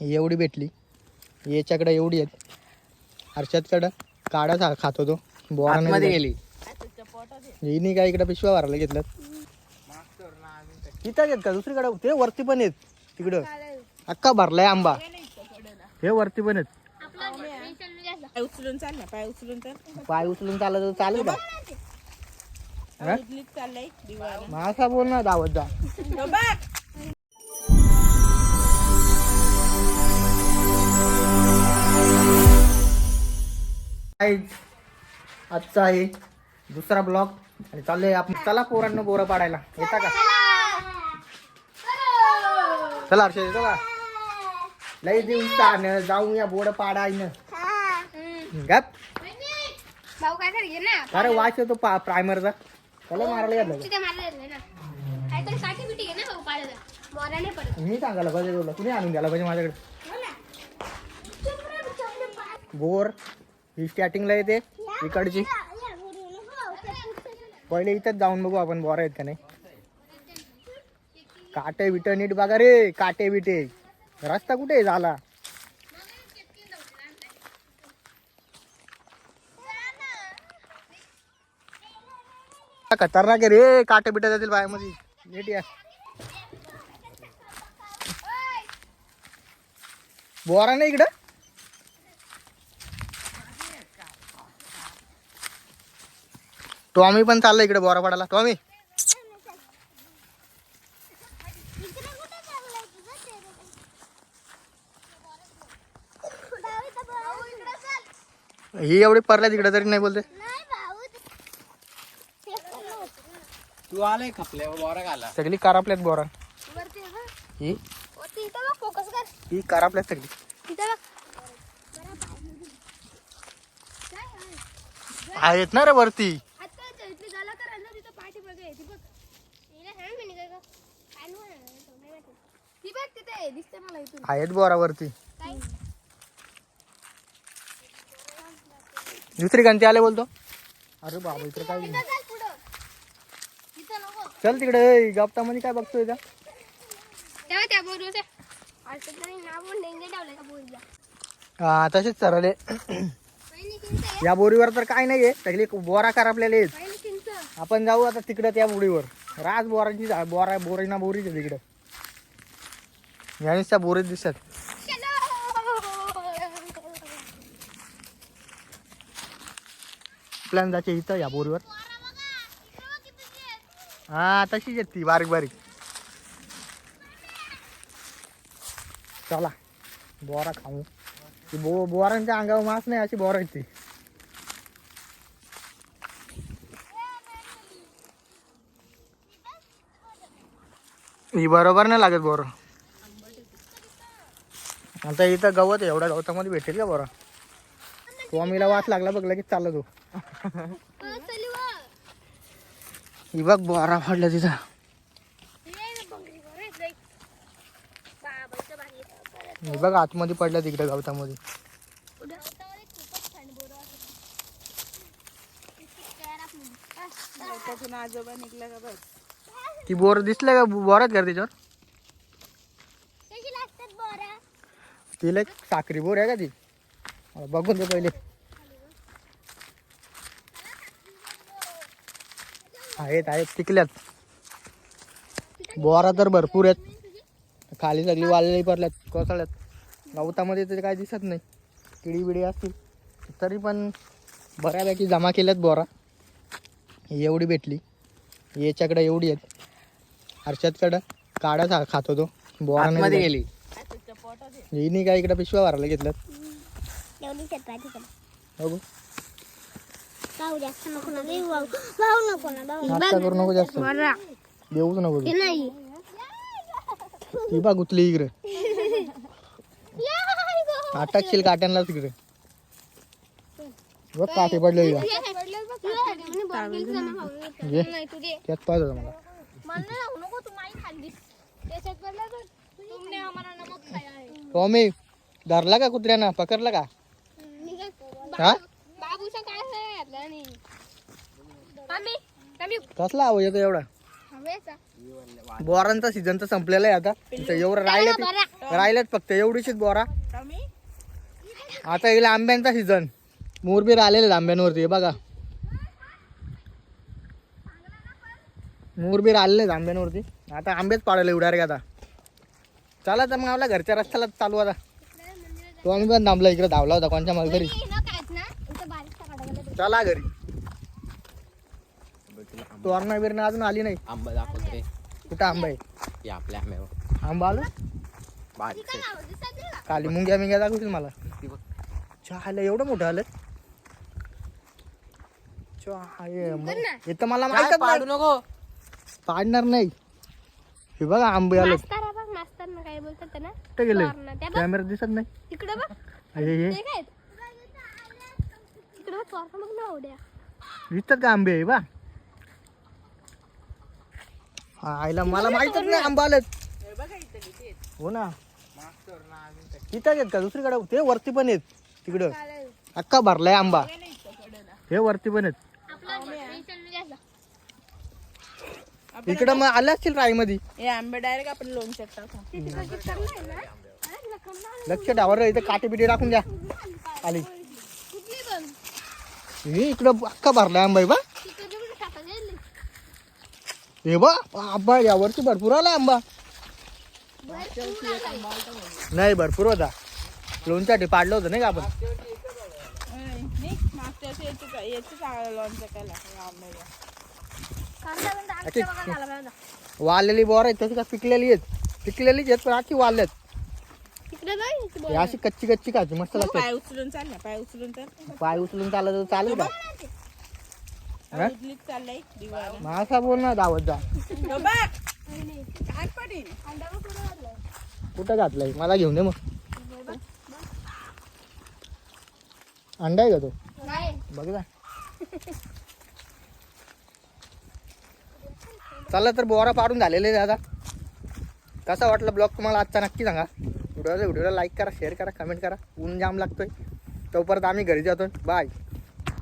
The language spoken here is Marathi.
एवढी भेटली. याच्याकडे एवढी आहेत. हर्षदकडं काढा खा- खातो तो बोरा नाही मध्ये दिला. गेली. हिनी काय इकडे पिशव्या भरायला घेतल्यात. इथं आहेत का? दुसरीकडे ते वरती पण आहेत. तिकडं. अख्खा भरलाय आंबा. हे वरती पण आहेत. पाय उचलून चाल ना पाय उचलून चाल पाय उचलून चालत तर चालेल का? हा? उचलीत चाललंय दिवाळी. मग असा बोल ना दावत जा. आजचा आहे दुसरा ब्लॉग. आणि चाललंय आपण चला पोरांना बोरं पाडायला. येता का? चला हर्षद येतो का लई दिवसानं जाऊया बोर पाडायनं. गप भाऊ काय ना अरे वाच येतो पा प्रायमरचा चला मारायला घातलं मी सांगायला पाहिजे तुला. कुणी आणून द्यायला पाहिजे माझ्याकडे? बोर. ही स्टार्टिंगला येते इकडची. पहिले इथंच जाऊन बघू आपण बोरा आहेत का नाही. काटे बिट नीट बघा रे काटे बिटे रस्ता कुठे आहे झाला? खतरनाक आहे रे काटे बिटे जातील बायामध्ये नीट या. बोरा नाही इकडं? टॉमी पण चाललं इकडे बोरा पडायला टॉमी. ही एवढी परल्या तिकडे तरी नाही बोलते. तू आलाय खपल्या बोरा घाला? सगळी करापल्यात बोरा. ही? फोकस कर. ही करापल्यात सगळी. आहेत ना रे वरती आता इथली झाला कर ना तिथं पाठी बघ ती बघ हिला सांग मी काय का काय नाही ती बघ तिथे दिसते मला इथून आहेत बोरा वरती काय दुसरी गंती आले बोलतो. अरे बाबा इकडे काय चाल तिकडे गप्तामध्ये काय बघतोय हा तसेच चिंच या बोरीवर तर काय नाहीये. सगळी बोरा पहिली चिंच आपण जाऊ आता तिकडे त्या बोरीवर. राज बोराची जा- बोरा बोरीना बोरीच आहे तिकडे यानेच त्या बोरीत दिसत. प्लॅन जायचे इथं या बोरीवर. हा तशीच आहेत ती बारीक बारीक. चला बोरा खाऊ. ती बो बोरांच्या अंगावर मास नाही अशी बोरा येते ही बरोबर नाही लागत बोर. आता इथं गवत एवढ्या गवतामध्ये भेटेल का बरं? स्वामीला वास लागला बघ लगेच चालला तू. ही बघ बोरा पडला तिचा ही बघ आतमध्ये पडला तिकडे गवतामध्ये. ती बोर दिसलं का? बोरात घर त्याच्यावर तिला एक साखरी बोर आहे का ती? बघून दे पहिले. आहेत आहेत टिकल्यात. बोरा तर भरपूर आहेत. खाली सगळी वाळलेली पडल्यात कोसळल्यात. गवतामध्ये तर काय दिसत नाही. किडी बिडी असतील. तरी पण बऱ्यापैकी जमा केल्यात बोरा. एवढी भेटली. याच्याकडे एवढी आहेत. हर्षदकडं काढा खा- खातो तो. बोरा नाही मध्ये दिला. गेली. हिनी काय इकडे पिशव्या भरायला घेतल्यात? बघू. नाश्ता करू नको जास्त. देऊच नको तू. नाही. ती इकडे. अटकशील काट्यांना तिकडे. बघ काटे पडले घे. नाही त्यात पाहिजे होतं मला. नाही त्याच्यात टॉमी धरला का कुत्र्यानं? पकडला का? हा? बाबूचा काय कसला आवाज येतो एवढा? हवेचा. बोरांचा सीझन तर संपलेला आहे आता. एवढं राहिलं राहिलेत फक्त एवढीशीच बोरा. आता येईल आंब्यांचा सीझन. मोरबीर आलेले आहेत आंब्यांवरती हे बघा. मोरबीर आलेले आहेत आंब्यांवरती. आता आंबेच पाडायला एवढ्या रे आता. चला तर मग आपल्या घरच्या रस्त्याला चालू आता. तो आम्ही पण थांबला इकडे धावला होता कोणच्या मला घरी. हे. चला घरी. तोरणा बिरणा अजून आली नाही. आंबा दाखवत रे. कुठं आंबा आहे? आपल्या आंब्यावर. आंबा आलो? बारीक? काली मुंग्या मिंग्या दाखवतील मला. ती बघ. चहाला एवढं मोठं आलं? हे तर मला काय माहितच पाडू नाही नको. पाडणार नाही. हे बघा आंबे आले मास्तर आहे बघ मास्तर ना? कुठे गेले. त्या बघ. कॅमेरा दिसत नाही. तिकडे बघ. हे हे ते काय तिकडे बघ तोरणा बघ ना उड्या. दिसतात का आंबे हे बा. हा, आईला मला माहितच नाही आंबा आलेत. हे. हो ना. इथं आहेत का? दुसरीकडे ते वरती पण आहेत. तिकडं. अक्का भरलाय आंबा. ना. हे वरती पण आहेत. इकडं मग आले असतील राई मध्ये हे आंबे डायरेक्ट आपण लोणच्यात टाकू. लक्ष डावर इथं काटे बिटे टाकून द्या. आली. हे इकडं अक्का भरलाय आंबा हे बा हे बा आंबा यावरती भरपूर आला आंबा. नाही भरपूर होता. लोणसाठी पाडलं होतं नाही का आपण? मागच्या याची लोणचं. वाळलेली बोर आहेत तशी का पिकलेली आहेत? पिकलेलीच आहेत पण आखी वाळल्यात. हे अशी कच्ची कच्ची खायची मस्त लागते पाय उचलून चाल ना पाय उचलून तर. पाय उचलून चाललं तर चालेल का? हा? चाललंय दिवाळी. बोल ना दावत जा. हो कुठं घातलाय. मला घेऊन दे मग. अंडा आहे का तो? नाही. बघ जा. चला तर बोरा पाडून झालेले आहे कसा वाटला ब्लॉग तुम्हाला आजचा नक्की सांगा. व्हिडिओला व्हिडिओला लाईक करा शेअर करा कमेंट करा. ऊन जाम लागतोय. तोपर्यंत आम्ही घरी जातो. बाय